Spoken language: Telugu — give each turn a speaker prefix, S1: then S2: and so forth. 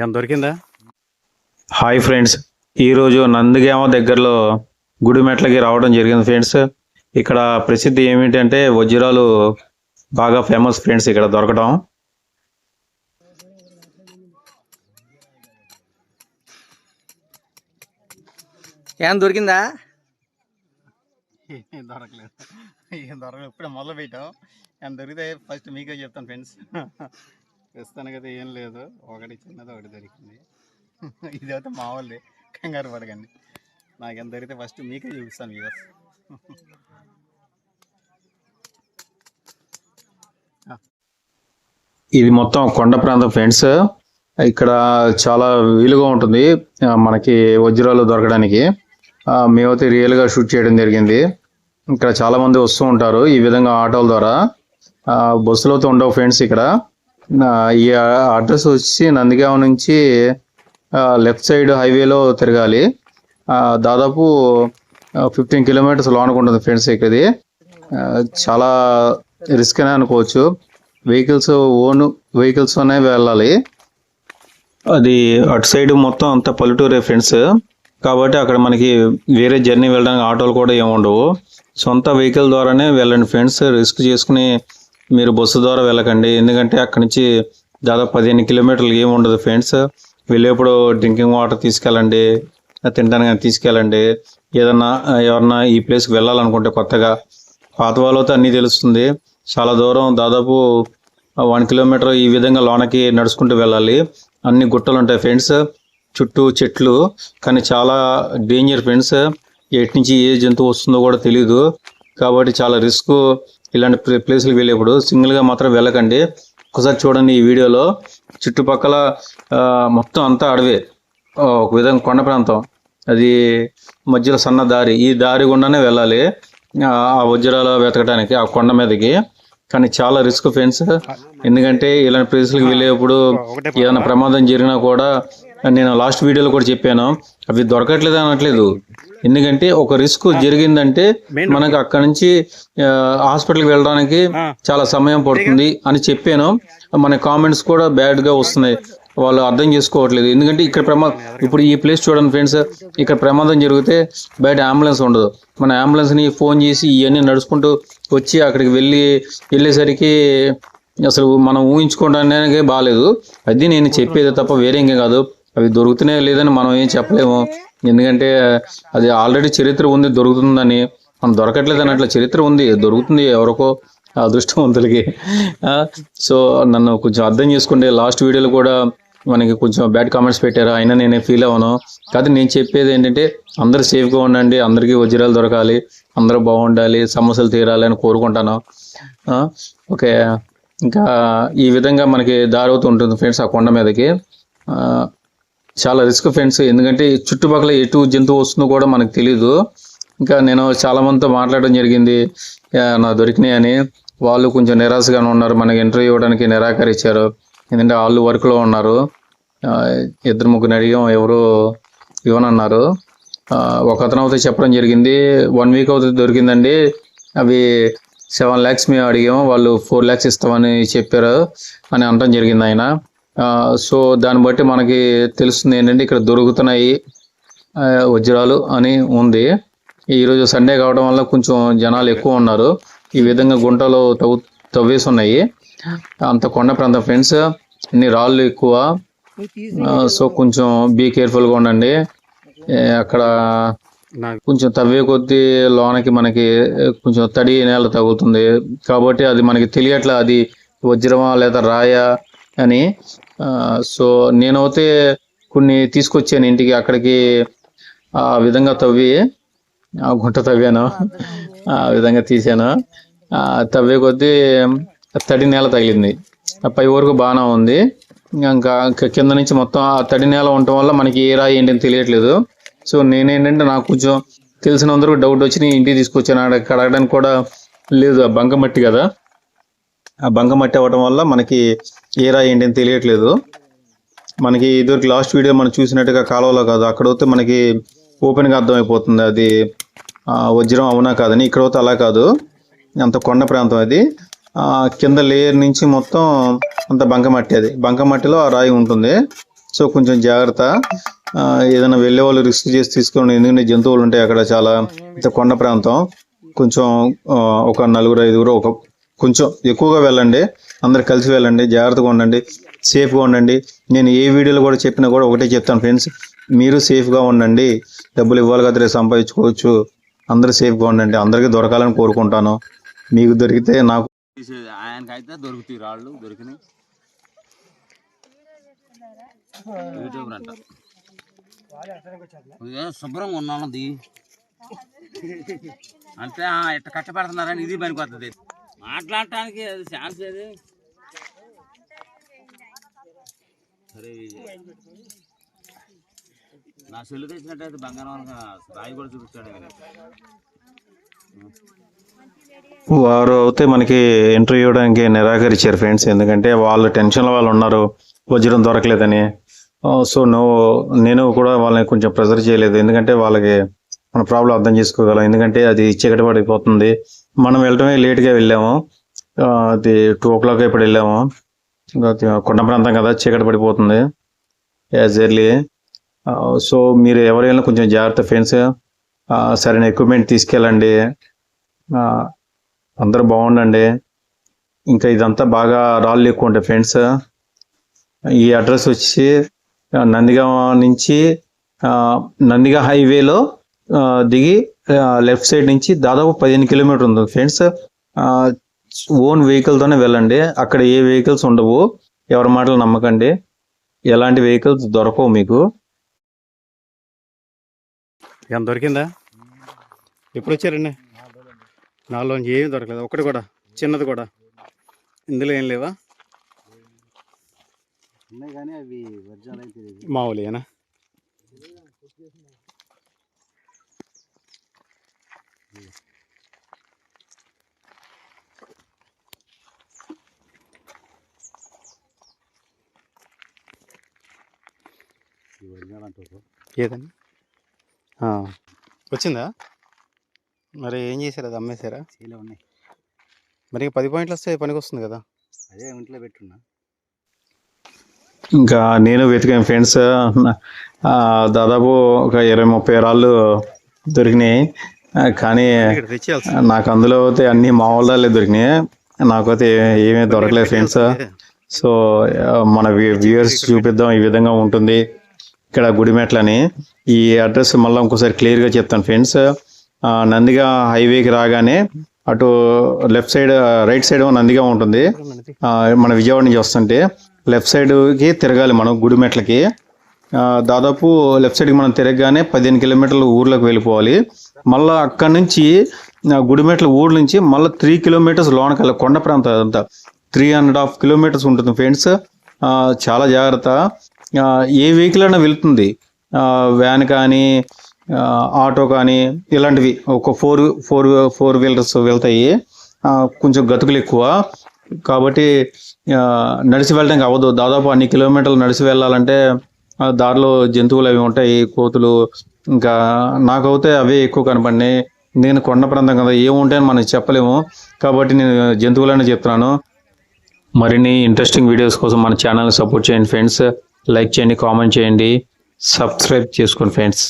S1: ఎంత దొరికిందా?
S2: Hi friends. ఈరోజు నందిగామ దగ్గరలో గుడిమెట్లకి రావడం జరిగింది ఫ్రెండ్స్. ఇక్కడ ప్రసిద్ధి ఏమిటంటే వజ్రాలు బాగా ఫేమస్ ఫ్రెండ్స్ ఇక్కడ దొరకడం
S3: ఏం దొరికిందా?
S1: ఏం దొరకలేదు. ఏం దొరకలేదు. ఇప్పుడే మొదలు పెట్టాం. ఎంత దొరికితే ఫస్ట్ మీకే చెప్తాను ఫ్రెండ్స్. ప్రస్తుతానికి అయితే ఏం లేదు. ఒకటి చిన్నది ఒకటి దొరికింది. ఇది అయితే మా వాళ్ళే కంగారు పడకండి. నాకు ఎంత దొరికితే ఫస్ట్ మీకే చూపిస్తాను వ్యూవర్స్
S2: ఇది మొత్తం కొండ ప్రాంతం ఫ్రెండ్స్ ఇక్కడ చాలా వీలుగా ఉంటుంది మనకి వజ్రాలు దొరకడానికి. మేమైతే రియల్గా షూట్ చేయడం జరిగింది. ఇక్కడ చాలామంది వస్తూ ఉంటారు ఈ విధంగా ఆటోల ద్వారా. బస్సులతో ఉండవు ఫ్రెండ్స్ ఇక్కడ. ఈ అడ్రస్ వచ్చి నందిగామ నుంచి లెఫ్ట్ సైడ్ హైవేలో తిరగాలి. దాదాపు ఫిఫ్టీన్ కిలోమీటర్స్ లోనకు ఉంటుంది ఫ్రెండ్స్ ఇక్కడిది. చాలా రిస్క్ అనే అనుకోవచ్చు. వెహికల్స్ ఓన్ వెహికల్స్ అనే వెళ్ళాలి. అది అటు సైడ్ మొత్తం అంత పల్లెటూరే ఫ్రెండ్స్. కాబట్టి అక్కడ మనకి వేరే జర్నీ వెళ్ళడానికి ఆటోలు కూడా ఏమి ఉండవు. సొంత వెహికల్ ద్వారానే వెళ్ళండి ఫ్రెండ్స్. రిస్క్ చేసుకుని మీరు బస్సు ద్వారా వెళ్ళకండి. ఎందుకంటే అక్కడి నుంచి దాదాపు పదిహేను కిలోమీటర్లు ఏమి ఉండదు ఫ్రెండ్స్ వెళ్ళేప్పుడు డ్రింకింగ్ వాటర్ తీసుకెళ్ళండి తినడానికి తీసుకెళ్ళండి. ఏదన్నా ఎవరన్నా ఈ ప్లేస్కి వెళ్ళాలనుకుంటే కొత్తగా. పాత వాళ్ళతో అన్నీ తెలుస్తుంది. చాలా దూరం దాదాపు వన్ కిలోమీటర్ ఈ విధంగా లోనకి నడుచుకుంటూ వెళ్ళాలి. అన్ని గుట్టలు ఉంటాయి ఫ్రెండ్స్ చుట్టూ చెట్లు కానీ చాలా డేంజర్ ఫ్రెండ్స్ ఎటు నుంచి ఏ జంతువు వస్తుందో కూడా తెలియదు కాబట్టి చాలా రిస్క్ ఇలాంటి ప్లే- ప్లేస్లకు వెళ్ళేప్పుడు సింగిల్గా మాత్రం వెళ్ళకండి. ఒకసారి చూడండి ఈ వీడియోలో చుట్టుపక్కల మొత్తం అంతా అడవే. ఒక విధంగా కొండ ప్రాంతం. అది మధ్యలో సన్న దారి. ఈ దారి గుండానే వెళ్ళాలి. ఆ ఆ వజ్రాలు వెతకడానికి ఆ కొండ మీదకి. కానీ చాలా రిస్క్ ఫ్రెండ్స్. ఎందుకంటే ఇలాంటి ప్లేసులకు వెళ్ళేప్పుడు ఏదైనా ప్రమాదం జరిగినా కూడా నేను లాస్ట్ వీడియోలో కూడా చెప్పాను. అవి దొరకట్లేదు అనట్లేదు. ఎందుకంటే ఒక రిస్క్ జరిగిందంటే మనకు అక్కడ నుంచి హాస్పిటల్కి వెళ్ళడానికి చాలా సమయం పడుతుంది అని చెప్పాను. మన కామెంట్స్ కూడా బ్యాడ్గా వస్తున్నాయి. వాళ్ళు అర్థం చేసుకోవట్లేదు. ఎందుకంటే ఇక్కడ ప్రమాదం ఇప్పుడు ఈ ప్లేస్ చూడండి ఫ్రెండ్స్. ఇక్కడ ప్రమాదం జరిగితే బయట అంబులెన్స్ ఉండదు. మన అంబులెన్స్ని ఫోన్ చేసి ఇవన్నీ నడుచుకుంటూ వచ్చి అక్కడికి వెళ్ళి వెళ్ళేసరికి అసలు మనం ఊహించుకోవడానికి బాగాలేదు అది నేను చెప్పేది తప్ప వేరే కాదు. అవి దొరుకుతున్నాయో లేదని మనం ఏం చెప్పలేము. ఎందుకంటే అది ఆల్రెడీ చరిత్ర ఉంది దొరుకుతుందని. మనం దొరకట్లేదు అన్నట్ల చరిత్ర ఉంది దొరుకుతుంది ఎవరికో అదృష్టవంతులకి. సో నన్ను కొంచెం అర్థం చేసుకుంటే లాస్ట్ వీడియోలో కూడా మనకి కొంచెం బ్యాడ్ కామెంట్స్ పెట్టారు? అయినా నేనే ఫీల్ అవ్వను. కాదు నేను చెప్పేది ఏంటంటే అందరూ సేఫ్గా ఉండండి అందరికీ వజ్రాలు దొరకాలి అందరూ బాగుండాలి సమస్యలు తీరాలి అని కోరుకుంటాను. ఓకే. ఇంకా ఈ విధంగా మనకి దారి అవుతూ ఉంటుంది ఫ్రెండ్స్ ఆ కొండ మీదకి. చాలా రిస్క్ ఫ్రెండ్స్. ఎందుకంటే చుట్టుపక్కల ఎటు జంతువు వస్తుందో కూడా మనకు తెలియదు ఇంకా నేను చాలామందితో మాట్లాడడం జరిగింది. నా దొరికినాయి అని. వాళ్ళు కొంచెం నిరాశగానే ఉన్నారు. మనకి ఇంటర్వ్యూ ఇవ్వడానికి నిరాకరించారు. ఎందుకంటే వాళ్ళు వర్క్లో ఉన్నారు. ఇద్దరు ముగ్గురు అడిగాం ఎవరు ఇవ్వనన్నారు. ఒక అతను అయితే చెప్పడం జరిగింది. వన్ వీక్ అవుతుంది దొరికిందండి. అవి సెవెన్ ల్యాక్స్ మేము అడిగాము. వాళ్ళు ఫోర్ ల్యాక్స్ ఇస్తామని చెప్పారు అని అనడం జరిగింది ఆయన. సో దాన్ని బట్టి మనకి తెలుస్తుంది ఏంటంటే ఇక్కడ దొరుకుతున్నాయి వజ్రాలు అని ఉంది. ఈరోజు సండే కావడం వల్ల కొంచెం జనాలు ఎక్కువ ఉన్నారు. ఈ విధంగా గుంటలు తవ్వు తవ్వేసి ఉన్నాయి అంత కొండ ప్రాంతం ఫ్రెండ్స్ అన్ని రాళ్ళు ఎక్కువ. సో కొంచెం బీ కేర్ఫుల్గా ఉండండి. అక్కడ కొంచెం తవ్వే కొద్దీ లోనకి మనకి కొంచెం తడి నేల తగులుతుంది. కాబట్టి అది మనకి తెలియట్లే అది వజ్రమా లేదా రాయా అని సో నేనైతే కొన్ని తీసుకొచ్చాను ఇంటికి అక్కడికి ఆ విధంగా తవ్వి ఆ గుంట తవ్వాను. ఆ విధంగా తీసాను తవ్వే కొద్దీ తడి నేల తగిలింది. ఆ పై వరకు బాగానే ఉంది. ఇంకా కింద నుంచి మొత్తం ఆ తడి నేల ఉండటం వల్ల మనకి ఏ రాయి ఏంటని తెలియట్లేదు. సో నేనేంటంటే నాకు కొంచెం తెలిసినందరూ డౌట్ వచ్చి నేను ఇంటికి తీసుకొచ్చాను. అక్కడ కడగడానికి కూడా లేదు. ఆ బంకమట్టి కదా. ఆ బంకమట్టి అవ్వడం వల్ల మనకి ఏ రాయి ఏంటని తెలియట్లేదు. మనకి ఇదివరకు లాస్ట్ వీడియో మనం చూసినట్టుగా కాలువలో కాదు అక్కడ వస్తే మనకి ఓపెన్గా అర్థమైపోతుంది. అది వజ్రం అవునా కాదని ఇక్కడ వస్తే అలా కాదు. అంత కొండ ప్రాంతం అది. కింద లేయర్ నుంచి మొత్తం అంత బంకమట్టి అది. బంకమట్టిలో ఆ రాయి ఉంటుంది. సో కొంచెం జాగ్రత్త. ఏదైనా వెళ్ళే వాళ్ళు రిస్క్ చేసి తీసుకోండి. ఎందుకంటే జంతువులు ఉంటాయి అక్కడ చాలా. ఇంత కొండ ప్రాంతం. కొంచెం ఒక నలుగురు ఐదుగురు ఒక కొంచెం ఎక్కువగా వెళ్ళండి. అందరు కలిసి వెళ్ళండి జాగ్రత్తగా ఉండండి సేఫ్గా ఉండండి. నేను ఏ వీడియోలో కూడా చెప్పినా కూడా ఒకటే చెప్తాను ఫ్రెండ్స్ మీరు సేఫ్గా ఉండండి. డబ్బులు ఇవ్వాలి కదా సంపాదించుకోవచ్చు. అందరూ సేఫ్గా ఉండండి. అందరికీ దొరకాలని కోరుకుంటాను. మీకు దొరికితే నాకు
S3: ఆయనకైతే దొరుకుతాయి రాళ్ళు దొరికినాయి. యూట్యూబ్ అంట. ఇదే అంటే ఇట్ట కష్టపడుతున్నారని ఇది పనికి వస్తుంది మాట్లాడటానికి అది ఛాన్స్ లేదు నా సెల్లు తెచ్చినట్టయితే బంగారం రాయి కూడా చూపించాడు
S2: వారు అయితే మనకి ఇంటర్వ్యూ ఇవ్వడానికి నిరాకరించారు ఫ్రెండ్స్ ఎందుకంటే వాళ్ళు టెన్షన్లో వాళ్ళు ఉన్నారు. వజ్రం దొరకలేదని. సో నువ్వు నేను కూడా వాళ్ళని కొంచెం ప్రెజర్ చేయలేదు. ఎందుకంటే వాళ్ళకి మన ప్రాబ్లం అర్థం చేసుకోగలం. ఎందుకంటే అది చీకటి పడిపోతుంది. మనం వెళ్ళటమే లేట్గా వెళ్ళాము. అది టూ ఓ క్లాక్ ఇప్పుడు వెళ్ళాము. కొండ ప్రాంతం కదా చీకటి పడిపోతుంది. యాజ్ ఎర్లీ సో మీరు ఎవరైనా కొంచెం జాగ్రత్త ఫ్రెండ్స్ సరైన ఎక్విప్మెంట్ తీసుకెళ్ళండి. అందరూ బాగుండండి. ఇంకా ఇదంతా బాగా రాళ్ళు ఎక్కువ ఉంటాయి ఫ్రెండ్స్ ఈ అడ్రస్ వచ్చి ఆ, నందిగామ నుంచి నందిగా హైవేలో దిగి లెఫ్ట్ సైడ్ నుంచి దాదాపు పదిహేను కిలోమీటర్ ఉంది ఫ్రెండ్స్ ఓన్ వెహికల్తోనే వెళ్ళండి. అక్కడ ఏ వెహికల్స్ ఉండవు. ఎవరి మాటలు నమ్మకండి. ఎలాంటి వెహికల్స్ దొరకవు మీకు.
S1: ఏం దొరికిందా? ఎప్పుడు వచ్చారండి? నాలో ఏమీ దొరకలేదు. ఒకటి కూడా. చిన్నది కూడా. ఇందులో ఏం లేవా?
S3: ఉన్నాయి కానీ
S1: ఏదండి? ఆ, వచ్చిందా? మరి ఏం చేశారు? అది అమ్మేశారా?
S3: చీల ఉన్నాయి.
S1: మరి పది పాయింట్లు వస్తే పనికి వస్తుంది కదా.
S3: అదే ఇంట్లో పెట్టున్నా.
S2: ఇంకా నేను వెతికాను ఫ్రెండ్స్. దాదాపు ఒక ఇరవై ముప్పై రాళ్ళు దొరికినాయి. కానీ నాకు అందులో అయితే అన్ని మామూలు దొరికినాయి. నాకైతే ఏమీ దొరకలేదు ఫ్రెండ్స్. సో మన వ్యూయర్స్ చూపిద్దాం ఈ విధంగా ఉంటుంది. ఇక్కడ గుడిమెట్లని. ఈ అడ్రస్ మళ్ళీ ఇంకోసారి క్లియర్గా చెప్తాను ఫ్రెండ్స్ నందిగా హైవేకి రాగానే అటు లెఫ్ట్ సైడ్ రైట్ సైడ్ నందిగా ఉంటుంది. మన విజయవాడ నుంచి వస్తుంటే లెఫ్ట్ సైడ్కి తిరగాలి మనం గుడిమెట్లకి. దాదాపు లెఫ్ట్ సైడ్కి మనం తిరగగానే పదిహేను కిలోమీటర్లు ఊర్లోకి వెళ్ళిపోవాలి. మళ్ళీ అక్కడి నుంచి గుడిమెట్ల ఊరు నుంచి మళ్ళీ త్రీ కిలోమీటర్స్ లోనకి వెళ్ళాలి. కొండ ప్రాంతం అదంతా. త్రీ అండ్ హాఫ్ కిలోమీటర్స్ ఉంటుంది ఫ్రెండ్స్ చాలా జాగ్రత్త. ఏ వెహికల్ అయినా వెళ్తుంది. వ్యాన్ కానీ ఆటో కానీ ఇలాంటివి. ఒక ఫోర్ ఫోర్ ఫోర్ వీలర్స్ వెళ్తాయి. కొంచెం గతుకులు ఎక్కువ. కాబట్టి నడిచి వెళ్ళడానికి అవ్వదు దాదాపు అన్ని కిలోమీటర్లు నడిచి వెళ్ళాలంటే దారిలో జంతువులు అవి ఉంటాయి కోతులు. ఇంకా నాకైతే అవే ఎక్కువ కనపడినాయి. నేను కొండ ప్రాంతం కదా ఏముంటాయని మనం చెప్పలేము. కాబట్టి నేను జంతువులనే చెప్తున్నాను. మరిన్ని ఇంట్రెస్టింగ్ వీడియోస్ కోసం మన ఛానల్ సపోర్ట్ చేయండి ఫ్రెండ్స్ లైక్ చేయండి కామెంట్ చేయండి. సబ్స్క్రైబ్ చేసుకోండి ఫ్రెండ్స్.